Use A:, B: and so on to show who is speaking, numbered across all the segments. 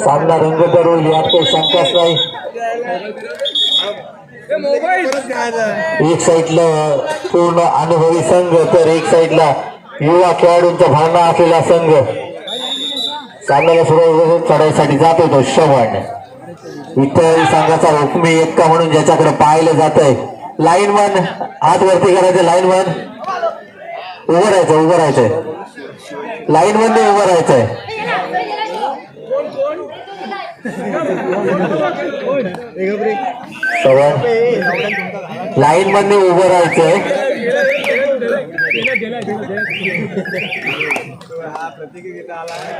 A: सामना रंग होईल यात काही शंकाच नाही. एक साईडला पूर्ण अनुभवी संघ तर एक साईडला युवा खेळाडूंचा भावना असलेला संघ. सामन्याला सुरुवात चढाईसाठी जात होतो श्रवण विठ्ठल संघाचा हुकमी एक्का म्हणून ज्याच्याकडे पाहिलं जात आहे लाईन वन हात वरती करायचं लाईन वन उभं राहायचं उभं राहायचंय. लाईन मध्ये उभं राहायचंय. श्रवण लाईन मध्ये उभं राहायचंय.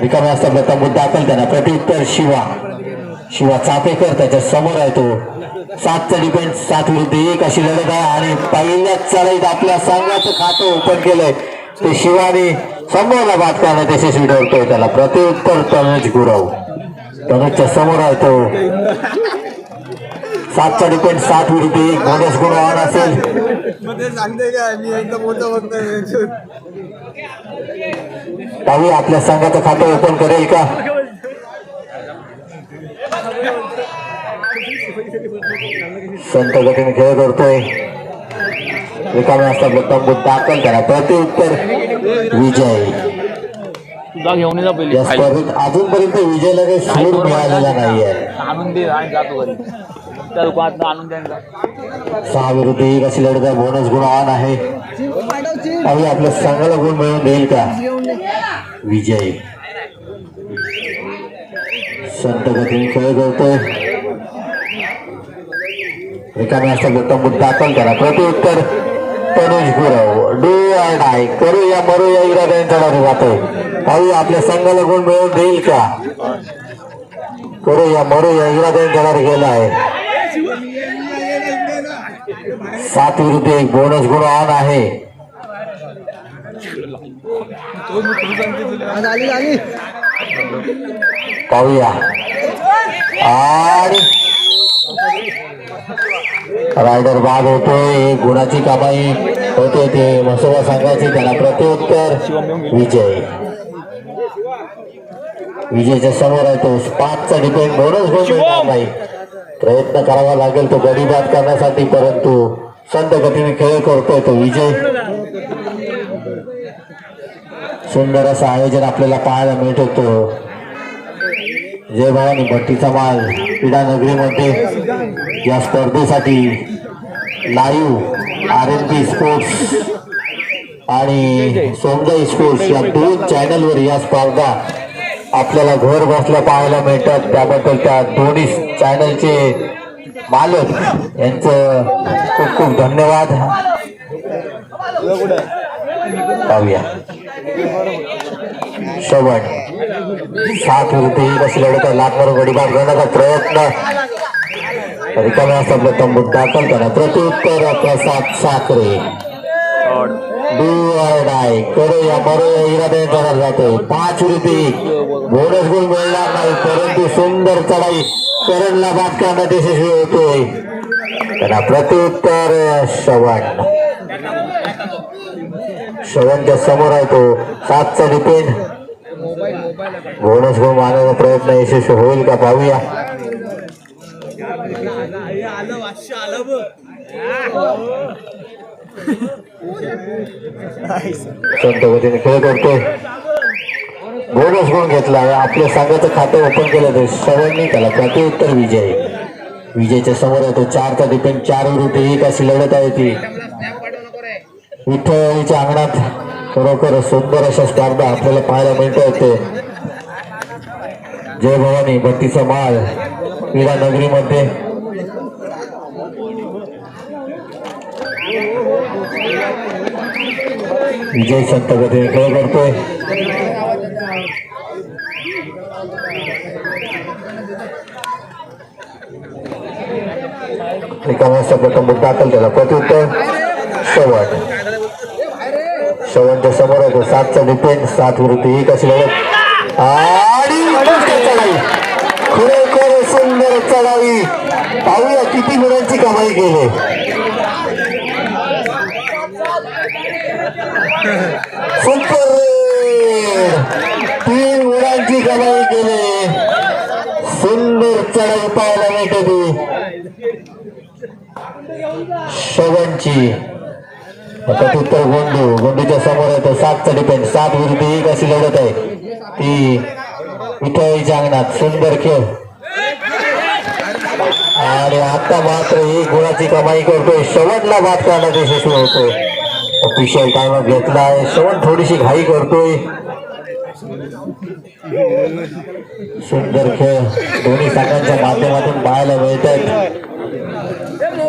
A: विकास प्रथम मुद्दा असेल त्यांना प्रत्युत्तर शिवा. शिवा चापेकर त्याच्यासमोर आहे तो. सातचा डिपेंड सात विरुद्ध एक अशी लढत आहे. आणि पहिल्याच चढाईत आपल्या संघाचं खातं ओपन केलंय. ते शिवाने समोरला बाद करण्यात यशस्वी ठरतोय त्याला. प्रत्युत्तर तनुज गुरव. तनुजच्या समोर आहे तो. सातचा डिपेंड सात विरुद्ध एक. बोनस गुण आव्हान असेल. पाहूया आपल्या संघाचं खातं ओपन करेल का? संत गतीने खेळ करतोय दाखल करा विजय
B: तुझा घेऊन जा पहिली
A: या स्पर्धेत अजूनपर्यंत विजयला काही सूर मिळालेला नाहीये
B: आणून दे आणि जातो घरी त्या दुकानात आणून द्या ना.
A: सहा विरुद्ध एक अशी लढत बोनस गुण ऑन आहे पाहूया आपल्या संघाला गुण मिळवून देईल का विजय संत गतीने खेळ करतोय रिकामी असता उत्तम आपण करा प्रत्युत्तर. Tanuj Gurav do or die करू या मरू या इराद्यांच्या चढावले जातोय पाहूया आपल्या संघाला गुण मिळवून देईल का? करू या मरू या इराद्यांच्या चढावले गेला आहे. सात विरुद्ध एक बोनस गुण ऑन आहे. पाहूया. आणि रायडर बाद होतोय एक गुणाची कमाई होते ते मसोबा संघाची त्याला प्रत्युत्तर विजय. विजयच्या समोर आहे तो पाचचा डिपेंड मिळणार नाही प्रयत्न करावा लागेल तो गडी बाद करण्यासाठी परंतु संत गतीने खेळ करतोय तो विजय. सुंदर असं आयोजन आपल्याला पाहायला मिळत होतं. जय भवानी भट्टीचा माल क्रीडा नगरीमध्ये या स्पर्धेसाठी live R N P sports आणि सोमजाई स्पोर्ट्स या दोन चॅनलवर या स्पर्धा आपल्याला घर बसल्या पाहायला मिळतात. त्याबद्दल त्या दोन्ही चॅनलचे मालक यांचं खूप खूप धन्यवाद. पाहूया. श्रवण. सात होती एक अशी लढत आहे लाख मारून गडीबाद घेण्याचा प्रयत्न रिकामे असता प्रथम दाखल करा प्रत्युत्तर Prasad Sakhare do or die करो जातो पाच विरुद्ध बोनस गुण मिळणार नाही परंतु सुंदर चढाई करणला बाद करण्यात यशस्वी होतोय त्याला प्रत्युत्तर श्रवण श्रवणच्या समोर आहे तो सातचा डिपेंड बोनस गुण मारण्याचा प्रयत्न यशस्वी होईल का पाहूया. संत गतीने खेळ करतोय. बोनस गुण घेतला? आपलं आपल्या संघाचं खातं ओपन केलं तर सर्वांनी त्याला प्रत्युत्तर विजय. विजयच्या समोर आहे चारचा डिपेंड चार विरुद्ध एक अशी लढत आहे ती. विठ्ठलच्या अंगणात खरोखर सुंदर अशा स्पर्धा आपल्याला पाहायला मिळत होते. जय भवानी भट्टीचा माल क्रीडा नगरीमध्ये. विजय संत गती खेळ करतोय. एका प्रथम मुद्दा दाखल केला प्रत्युत्तर सव्वा श्रवणच्या समोर आहे सातचा डिपेंड सात विरुद्ध एक असल्या आणि चढाई. खरोखर सुंदर चढाई. पाहूया किती गुणांची कमाई केली. सुंदर तीन गुणांची गेले सुंदर चढाई पाहायला मिळते ती शवनची प्रत्युत्तर गोंडू गोंडूच्या समोर आहे तर सातचा डिपेंड सात विरुद्ध एक अशी लढत आहे. ती विठ्ठलाच्या अंगणात सुंदर खेळ. आणि आता मात्र एक गुणाची कमाई करतोय. शेवटला बाद करण्यात यशस्वी होतोय. ऑफिशियल टाइम घेतलाय शेवट थोडीशी घाई करतोय. सुंदर खेळ. दोन्ही संघांच्या माध्यमातून पाहायला मिळत आहेत.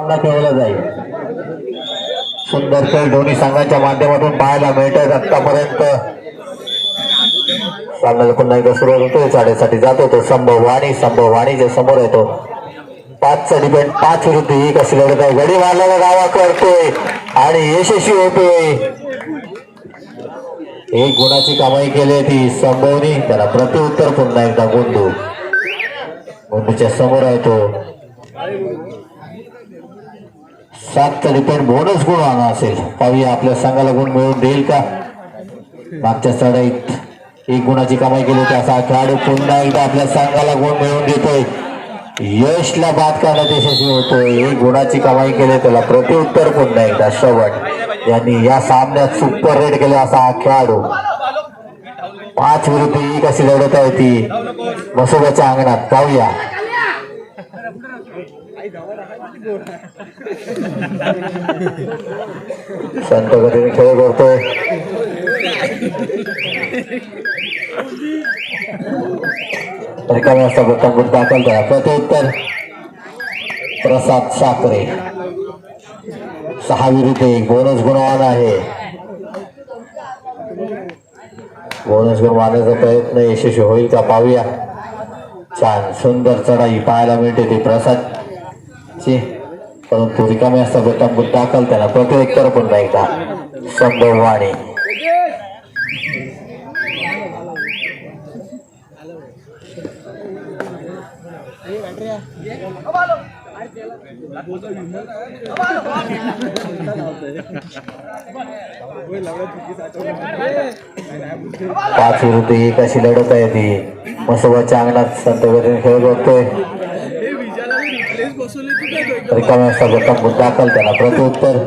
A: सामना खेळला जाईल. सुंदर खेळ दोन्ही संघाच्या माध्यमातून पाहायला मिळतोय आतापर्यंत. सामना पुन्हा एकदा सुरुवात होतोय. साडेसाठी जातो तो. संभव वाणी संभव वाणीच्या समोर येतो पाचचा डिपेंड पाच विरुद्ध एक अशी लढत आहे. गडी मारल्याला दावा करतोय. आणि यशस्वी होतोय. एक गुणाची कमाई केली ती संभवनी. त्याला प्रत्युत्तर पुन्हा एकदा गोंडू गोंडूच्या समोर आहे तो. सात तरी पण बोनस गुण आणा असेल. पाहूया आपल्या संघाला गुण मिळवून देईल का? मागच्या चढाईत एक गुणाची कमाई केली होती. असा खेळाडू पुन्हा एकदा आपल्या संघाला गुण मिळवून देतोय. यशला बाद करण्यात यशस्वी होतोय. एक गुणाची कमाई केली त्याला प्रत्युत्तर पुन्हा एकदा शेवट यांनी या सामन्यात सुपर रेड केले असा हा खेळाडू. पाच विरुद्ध एक अशी लढत आहे ती. मसोबाच्या अंगणात. पाहूया. संत गतीने खेळ करतोय. रिकामी असता तंबूत दाखल करा. प्रत्युत्तर प्रसाद साखरे. सहा विरुद्ध एक. बोनस गुणवान आहे. बोनस गुण मारण्याचा प्रयत्न यशस्वी होईल का पाहूया. छान सुंदर चढाई पाहायला मिळते ती ची. परंतु रिकामी असता तंबूत दाखल त्याला. प्रत्येक प्रत्युत्तर पुन्हा एकदा. संभव वाणी. पाच विरुद्ध एक अशी लढत आहे ती. मसोबाच्या अंगणात संत गतीने खेळ बघतोय
C: हे विजाला मी रिप्लेस बसवले तू काय तो
A: रिकाम्या असता तंबूत दाखल त्याला प्रत्युत्तर.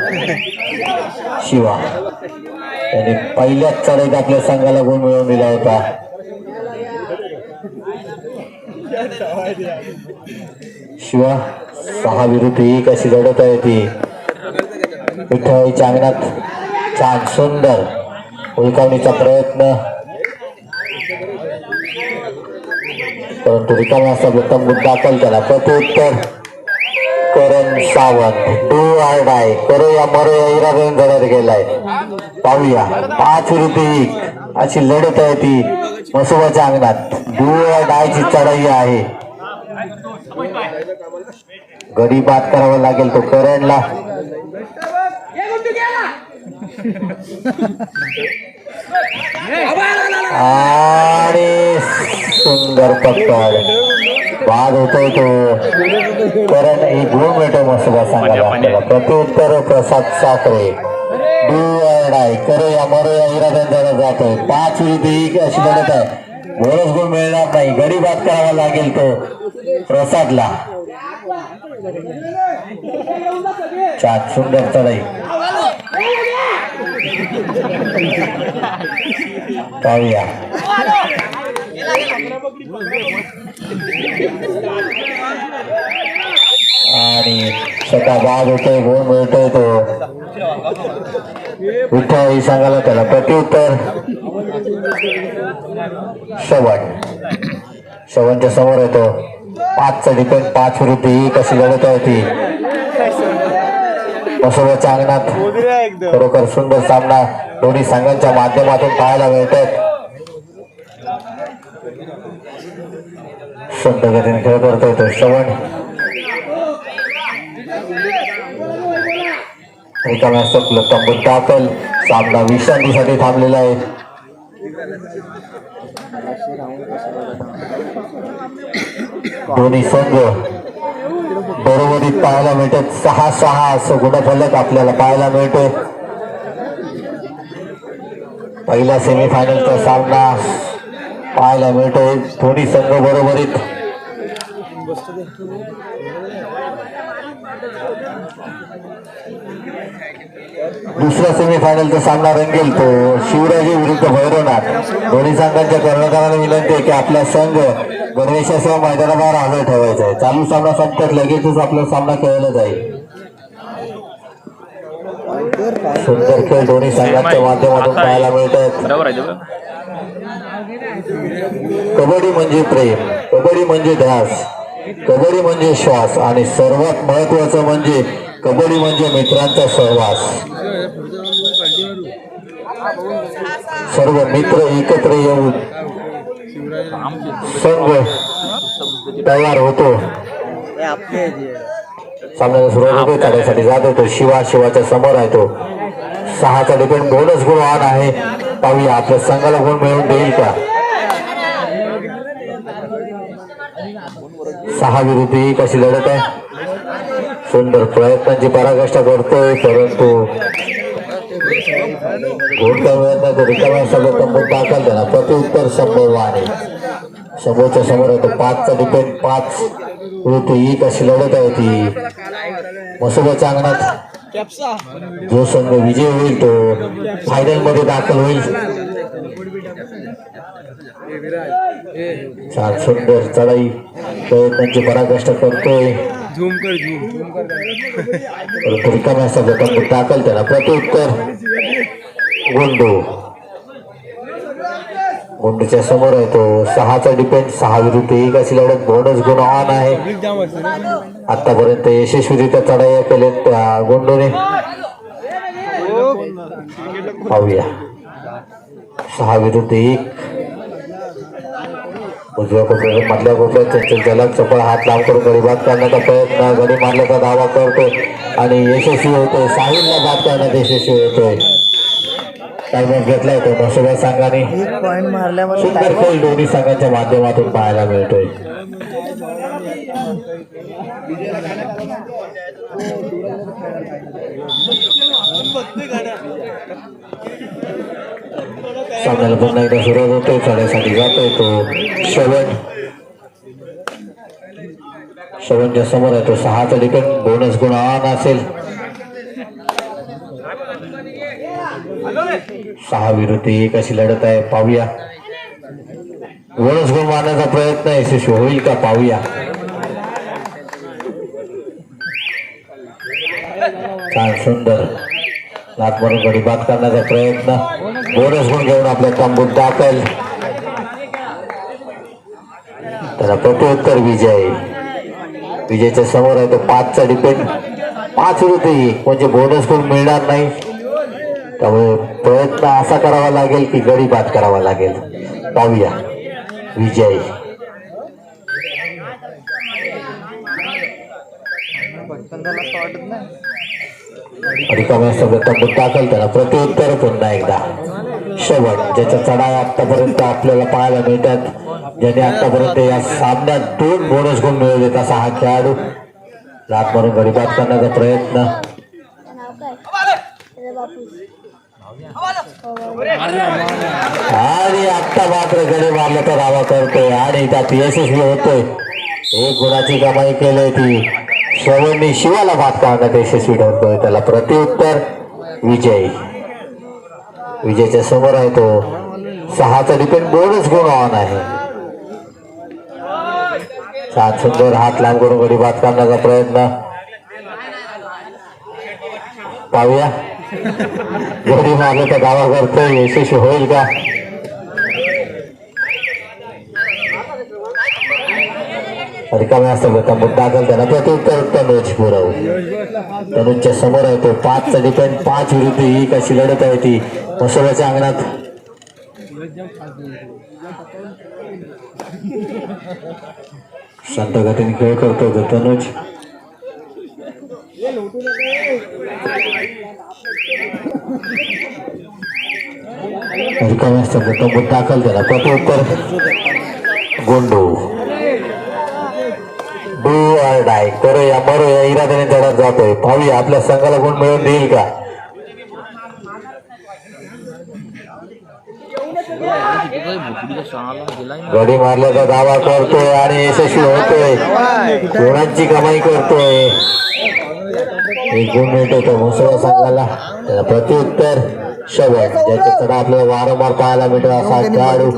A: शिवा. त्याने पहिल्याच चढाईत आपल्या संघाला गुण मिळवून दिला होता. शिवा सहा विरुद्ध एक अशी लढत आहे ती. विठ्ठलाच्या अंगणात छान सुंदर उलकावणीचा प्रयत्न. परंतु रिकाम्या असता बुद्ध दाखल त्याला प्रत्युत्तर. Karan Sawant. Do or die करो या मरो या गेलाय. पाहूया. पाच रुपये अशी लढत आहे ती मसोबाच्या अंगणात. डू आर डायची चढाई आहे. गडी बाद करावा लागेल तो करणला. आणि सुंदर पकड. बाद होतोय तो. करण एक गुण मिळतो मसोबा सांगायला प्रत्युत्तर प्रसाद साखरे. डू करो या मरो या इराद्याने जातोय. पाच विरुद्ध एक अशी लढत आहे. बोनस गुण मिळणार नाही. गडी बाद करावा लागेल तो प्रसादला. छान सुंदर चढाई. पाहूया. आणि स्वतः बाद होतोय गुण मिळतोय तो. ही सांगायला त्याला प्रत्युत्तर. शेवट श्रवणच्या समोर येतो पाचचा डिपेंड पाच विरुद्ध ही कशी लढत आहे ती. मसोबाच्या अंगणात खरोखर सुंदर सामना. दोन्ही संघांच्या माध्यमातून पाहायला मिळतात सुंदर गतीने खेळ करतोय तो श्रवण रिकाम्या संपलं तंबू दाखल सामना विश्रांतीसाठी थांबलेला आहे. दोन्ही संघ बरोबरीत पाहायला मिळतात. सहा सहा असं गुणफलक आपल्याला पाहायला मिळतोय पहिला सेमीफायनलचा सामना पाहायला मिळतोय. दोन्ही संघ बरोबरीत. दुसरा सेमीफायनलचा सामना रंगेल तो शिवराजी विरुद्ध भैरवनाथ. दोन्ही संघांच्या कर्णधाराला विनंती आहे की आपला संघ गणेशासह मैदानाबाहेर हजर ठेवायचा आहे. चालू सामना संपत लगेचच आपला सामना खेळला जाईल. सुंदर खेळ दोन्ही संघांच्या माध्यमातून पाहायला
B: मिळतात.
A: कबड्डी म्हणजे प्रेम कबड्डी म्हणजे ध्यास. कबड्डी म्हणजे श्वास आणि सर्वात महत्वाचं म्हणजे कबड्डी म्हणजे मित्रांचा सहवास. सर्व मित्र एकत्र येऊन संघ तयार होतो. सामन्याला सुरुवात होते जात होतो. शिवा शिवाच्या समोर आहे तो. सहाचा डिपेंड बोनस गुण ऑन आहे. पाहूया आपल्या संघाला गुण मिळवून देईल का? सहा विरुद्ध एक अशी लढत आहे? सुंदर प्रयत्नांची पराकाष्ठा करतोय परंतु गोडका मिळत नाही तर सगळं त्याला. प्रत्युत्तर शंभर आहे समोरच्या समोर येतो पाचचा डिपेंड पाच विरुद्ध एक अशी लढत आहे ती? मसोबाच्या अंगणात जो संघ विजय होईल तो फायनलमध्ये दाखल होईल. छान सुंदर चढाई प्रयत्नांची पराकाष्ठा करतोय. रिकाम्या तंबूत दाखल त्याला. प्रत्युत्तर. गुंडू. गुंडूच्या समोर आहे तो. सहाचा डिपेंड सहा विरुद्ध एक अशी लढत. बोनस गुण ऑन आहे. आतापर्यंत यशस्वीरित्या चढाई केल्यात त्या गुंडूने. पाहूया. सहा विरुद्ध एक. उजव्या कोपऱ्यात मधल्या कोपऱ्यात त्यांचे जलद चपळ हात लांब करून गरीबात करण्याचा प्रयत्न. गडी मारल्याचा दावा करतो आणि यशस्वी होतोय. साहिलला बाद करण्यात यशस्वी होतोय. टायमर घेतलाय तो. मसोबा संघाने सुंदर खेळ दोन्ही संघांच्या माध्यमातून पाहायला मिळतोय. सामन्याला पुन्हा एकदा सुरुवात होतो चढाईसाठी जातोय तो श्रवण. श्रवणच्या समोर आहे तो सहाचा डिपेंड बोनस गुण ऑन असेल. सहा विरुद्ध एक अशी लढत आहे पाहूया. बोनस गुण मारण्याचा प्रयत्न यशस्वी होईल का पाहूया. छान सुंदर. लात मारून गडी बाद करण्याचा प्रयत्न. बोनस पण घेऊन आपल्या तंबूत दाखल त्याला प्रत्युत्तर विजय. विजयच्या समोर आहे तो पाचचा डिपेंड. पाच रुपये म्हणजे बोनस पण मिळणार नाही. त्यामुळे प्रयत्न असा करावा लागेल की गडी बाद करावा लागेल. पाहूया. विजय. रिकाम्या सगळं तंबूत दाखल त्याला प्रत्युत्तर पुन्हा एकदा. शेवट ज्याच्या चढाई आतापर्यंत आपल्याला पाहायला मिळतात ज्याने आतापर्यंत या सामन्यात दोन बोनस गुण मिळवलेत असा हा खेळाडू. लात मारून गरीबात करण्याचा प्रयत्न. आणि आत्ता मात्र गडी तर दावा करतोय आणि त्यात यशस्वी होतोय. एक गुणाची कमाई केली ती. श्रवणने शिवाला भात पाहण्यात यशस्वी ठरतोय त्याला प्रत्युत्तर विजय. विजयच्या समोर आहे तो. सहाचा डिपेंड दोनच गुण ऑन आहे. सात सुंदर हात लांब करून घडी बाद करण्याचा प्रयत्न. पाहूया. गडी तर गावा करतोय यशस्वी होईल का? रिकामे असतात तंबूत दाखल त्याला प्रत्युत्तर तनुज गुरव तनुजच्या समोर आहे तो पाचचा डिपेंड पाच विरुद्ध ही कशी लढत आहे ती. मसोबाच्या अंगणात. शांत गतीने खेळ करतो तो तनुज रिकामे असतात तंबूत दाखल त्याला प्रत्युत्तर गोंडू. डू आहे डाय करो या मरो या इराद्याने लढत जातोय. पाहूया आपल्या संघाला गुण मिळवून देईल का? गडी मारल्याचा दावा करतोय आणि यशस्वी होतोय. गुणांची कमाई करतोय. एक गुण मिळतो तो मुसळा संघाला. त्याला प्रत्युत्तर. शब्द ज्याचा चढा आपल्याला वारंवार पाहायला मिळतो असा खेळाडू.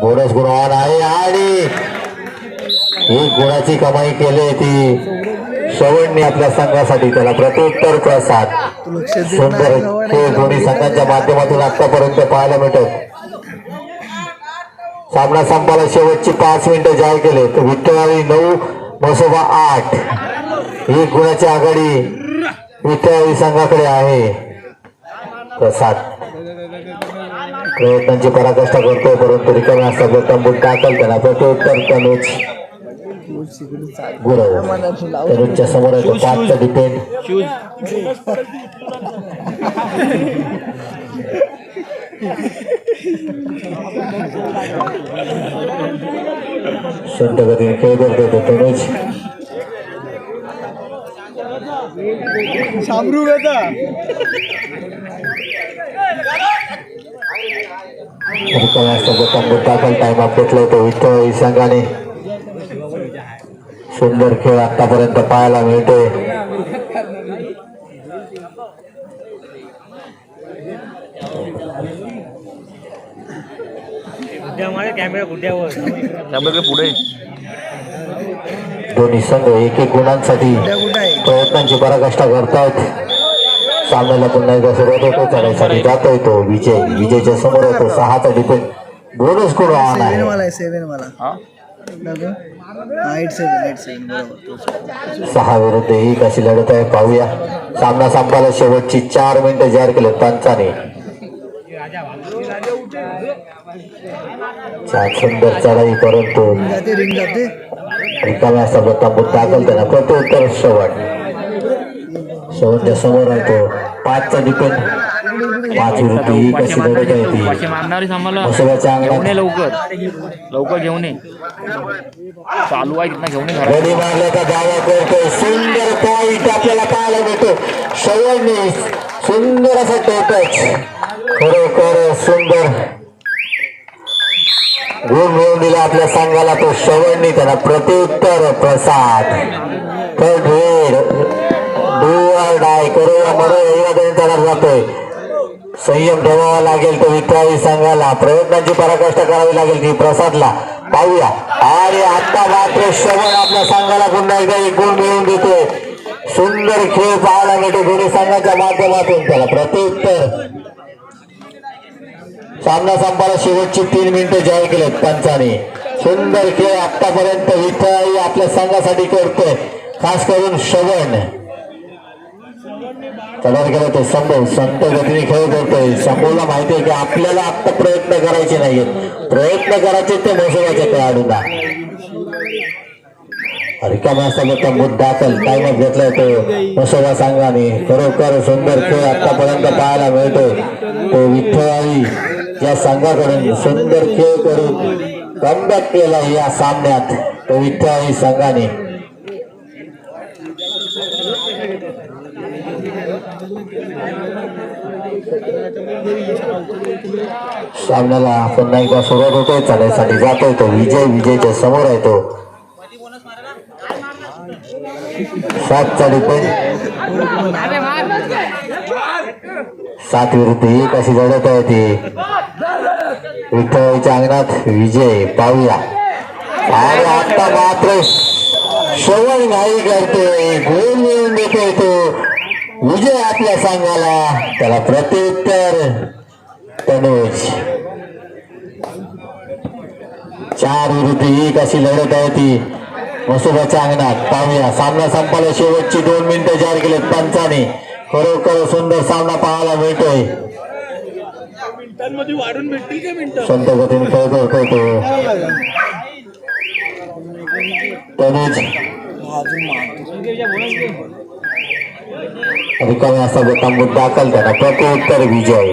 A: बोनस गुणवान आहे आणि एक गुणाची कमाई केली ती. श्रवणने आपल्या संघासाठी त्याला प्रत्युत्तर प्रसाद. सुंदर ते दोन्ही संघांच्या माध्यमातून आतापर्यंत पाहायला मिळतात सामना संपाला शेवटची पाच मिनिटं जाहीर केले. तर विठ्ठलावी नऊ मसोबा आठ. एक गुणाची आघाडी विठ्ठलावी संघाकडे आहे. प्रसाद. प्रयत्नांची पराकाष्ठा करतोय परंतु रिकामे असतात तंबूत टाकल त्याला. प्रत्युत्तर तनुज. गुरव तनुजच्या समोर आहे तो पाचचा डिपेंड संत गतीने खेळ करतोय तो तनुज असतात तंबूत टाकल टाइम अप घेतलाय तो विठ्ठल संघाने सुंदर खेळ आतापर्यंत पाहायला मिळतोय.
B: पुढे.
A: दोन्ही संघ एक एक गुणांसाठी प्रयत्नांची पराकाष्ठा करतायत. सामन्याला पुन्हा एकदा सुरुवात होतो. चढाईसाठी जातोय तो विजय. विजयच्या समोर आहे तो सहाचा डिपेंड बोनस गुण आव्हान
D: सेवन
A: आहे
D: बरोबर
A: सहा विरुद्ध एक अशी लढत आहे पाहूया. सामना संपायला शेवटची चार मिनिटं जाहीर केले पंचाने. सुंदर चढाई परंतु रिकाम्या असतात तंबूत टाकल त्याला प्रत्युत्तर श्रवण श्रवणच्या समोर आहे तो. पाचचा डिपेंड पाच
B: आम्हाला
A: मसोबाच्या
B: घेऊन ये
A: अंगणात
B: लवकर लवकर घेऊन ये चालू आहे तिथं घेऊन ये घरात
A: गडी मारल्याचा दावा करतोय सुंदर पॉईंट आपल्याला पाहायला मिळतो श्रवणने सुंदर असं टोटच खरोखर सुंदर गुण मिळवून दिला आपल्या संघाला तो श्रवणनी त्याला प्रत्युत्तर Prasad third raid do or die करो या मरो या त्याला जातोय संयम ठेवावा लागेल तो विठ्ठावी संघाला. प्रयत्नांची पराकाष्ठा करावी लागेल ती प्रसादला. पाहूया. आणि आता मात्र श्रवण आपल्या संघाला पुन्हा एकदा एक गुण मिळवून देतोय. सुंदर खेळ पाहायला मिळतो दोन्ही संघाच्या माध्यमातून. त्याला प्रत्युत्तर. सामना संपाला शेवटची तीन मिनिटं जाहीर केलेत पंचाने. सुंदर खेळ आतापर्यंत विठ्ठलाही आपल्या संघासाठी करतोय. खास करून श्रवण. चला गेलं तो संभव संत गतीने खेळ करतोय. संभवला माहिती आहे की आपल्याला आत्ता प्रयत्न करायचे नाहीयेत. प्रयत्न करायचे ते मोसमाच्या खेळाडूंना रिकाम्या असताना तंबूत दाखल. टाइम घेतला तो मसोबा सांगाने खरोखर सुंदर खेळ आतापर्यंत पाहायला मिळतोय. तो विठ्ठलाही या संघाकडून सुंदर खेळ करून कमबॅक केला या सामन्यात. तो विठ्ठलाही संघाने. सामन्याला पुन्हा एकदा सुरुवात होतोय चालण्यासाठी जातोय तो विजय विजयच्या समोर आहे तो. सातचा डिपेंड सात विरुद्ध एक अशी लढत आहे ती. विठ्ठलच्या अंगणात विजय पाहूया. आणि आता मात्र श्रवण नाही करतोय. गोल मिळून देतोय तो. विजय आपल्या संघाला त्याला प्रत्युत्तर तनुज. चार विरुद्ध एक अशी लढत आहे ती. मसोबाच्या अंगणात पाहूया. सामना संपायला शेवटची दोन मिनिटं जाहीर केलेत पंचाने. खरोखर सुंदर सामना पाहायला मिळतोय. संत गतीने खेळ करतोय तो तनुज असा असताना मुद्दा दाखल त्यांना प्रत्युत्तर विजय.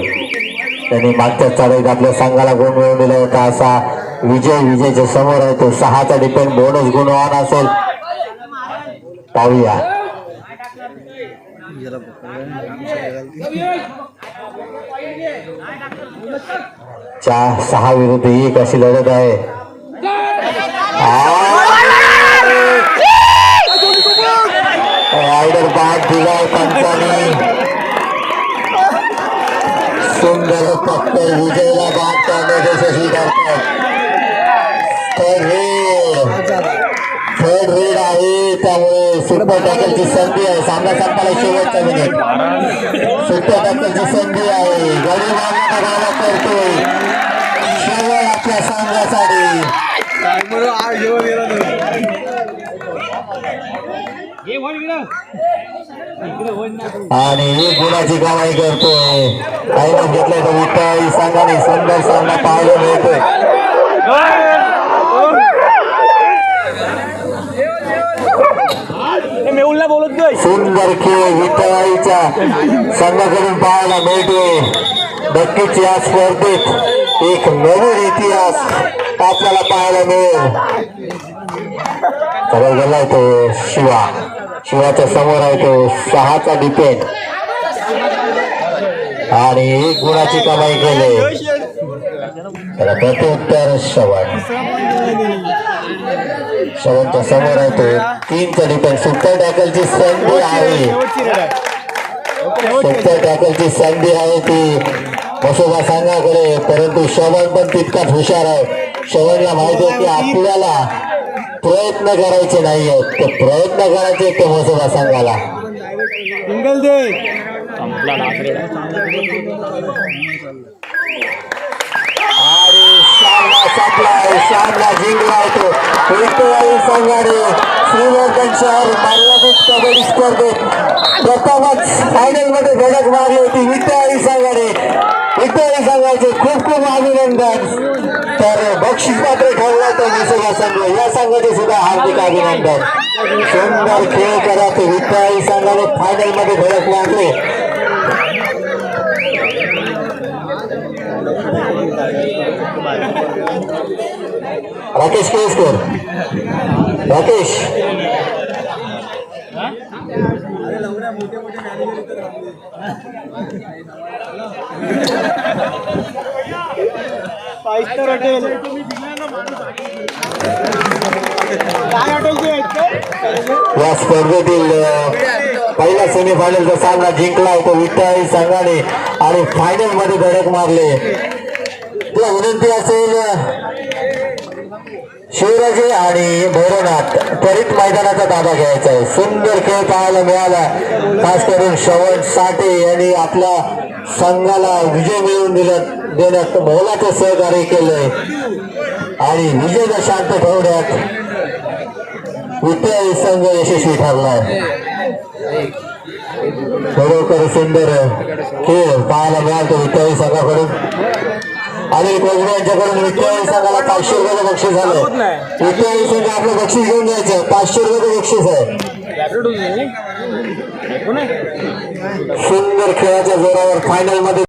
A: त्यांनी मागच्या चढाईत आपल्या संघाला गुण मिळवून दिला होता असा विजय विजयच्या समोर आहे तो. सहाचा डिपेंड बोनस गुणवान असेल. पाहूया. चार सहा विरुद्ध एक अशी लढत आहे. रायडर बाद दिलाय पंचाने सुंदर पक्कर विजयला बाद करण्यात यशस्वी करतात थर्ड रेड थर्ड रेड आहे त्यामुळे सुपर टॅकलची संधी आहे. सामना संपायला शेवटचा मिनिट सुपर टॅकलची संधी आहे. गडी करतोय शेवट आपल्या संघासाठी. आणि एक गुणाची कमाई करतोय. काही घेतलंय तर विठ्ठल संघाने सुंदर सामना पाहायला मिळतोय.
B: नाही.
A: सुंदर खेळ विठ्ठलाईच्या संघाकडून पाहायला मिळतोय. नक्कीच या स्पर्धेत एक नवीन इतिहास आपल्याला पाहायला मिळेल. सरळ गेलाय तो शिवा. शिवाच्या समोर आहे तो सहाचा डिपेंड आणि एक गुणाची कमाई केली. त्याला प्रत्युत्तर श्रवण. श्रवणच्या समोर आहे तो तीनचा डिपेंड सुपर टॅकलची संधी आहे. सुपर टॅकलची संधी आहे ती. मसोबा सांगाकडे परंतु श्रवण पण तितकाच हुशार आहे. श्रवणला माहिती आहे की आपल्याला प्रयत्न करायचे नाही आहेत ते प्रयत्न करायचे ते मसोबा संघाला. आणि सामना संपलाय सामना जिंकलाय तो. विठ्ठलवाडी संघाने श्रीवर्धन शहर मर्यादित कबड्डी स्पर्धेत प्रथमच फायनलमध्ये धडक मारली होती. विठ्ठलवाडी संघाने. संघाचे खूप खूप अभिनंदन. बक्षीस मात्र ठरला तो मिसोबा संघ या संघाचे सुद्धा हार्दिक अभिनंदन सुंदर खेळ करत विठ्ठलवाडी संघाने फायनलमध्ये धडक मारली राकेश केसकर राकेश मोठे मोठे या स्पर्धेतील पहिला सेमीफायनलचा सामना जिंकला होता विठ्ठल संघाने आणि फायनलमध्ये धडक मारले. तुला विनंती असेल शिवराजे आणि भैरवनाथ त्वरित मैदानाचा ताबा घ्यायचा आहे. सुंदर खेळ पाहायला मिळाला. खास करून श्रवण साठे यांनी आपल्या संघाला विजय मिळवून दिला. देण्यात मोलाचं सहकार्य केलंय आणि विजय शांत ठेवण्यात विद्यार्थी संघ यशस्वी ठरलाय. खरोखर सुंदर खेळ पाहायला मिळाला विद्यार्थी संघाकडून. अनिल कोजरे यांच्याकडून संघाला पाचशे रुपयाचं बक्षीस झालं. विद्यार्थी संघ आपलं बक्षीस घेऊन जायचं. पाचशे रुपयाचं बक्षीस आहे. सुंदर खेळाच्या जोरावर फायनलमध्ये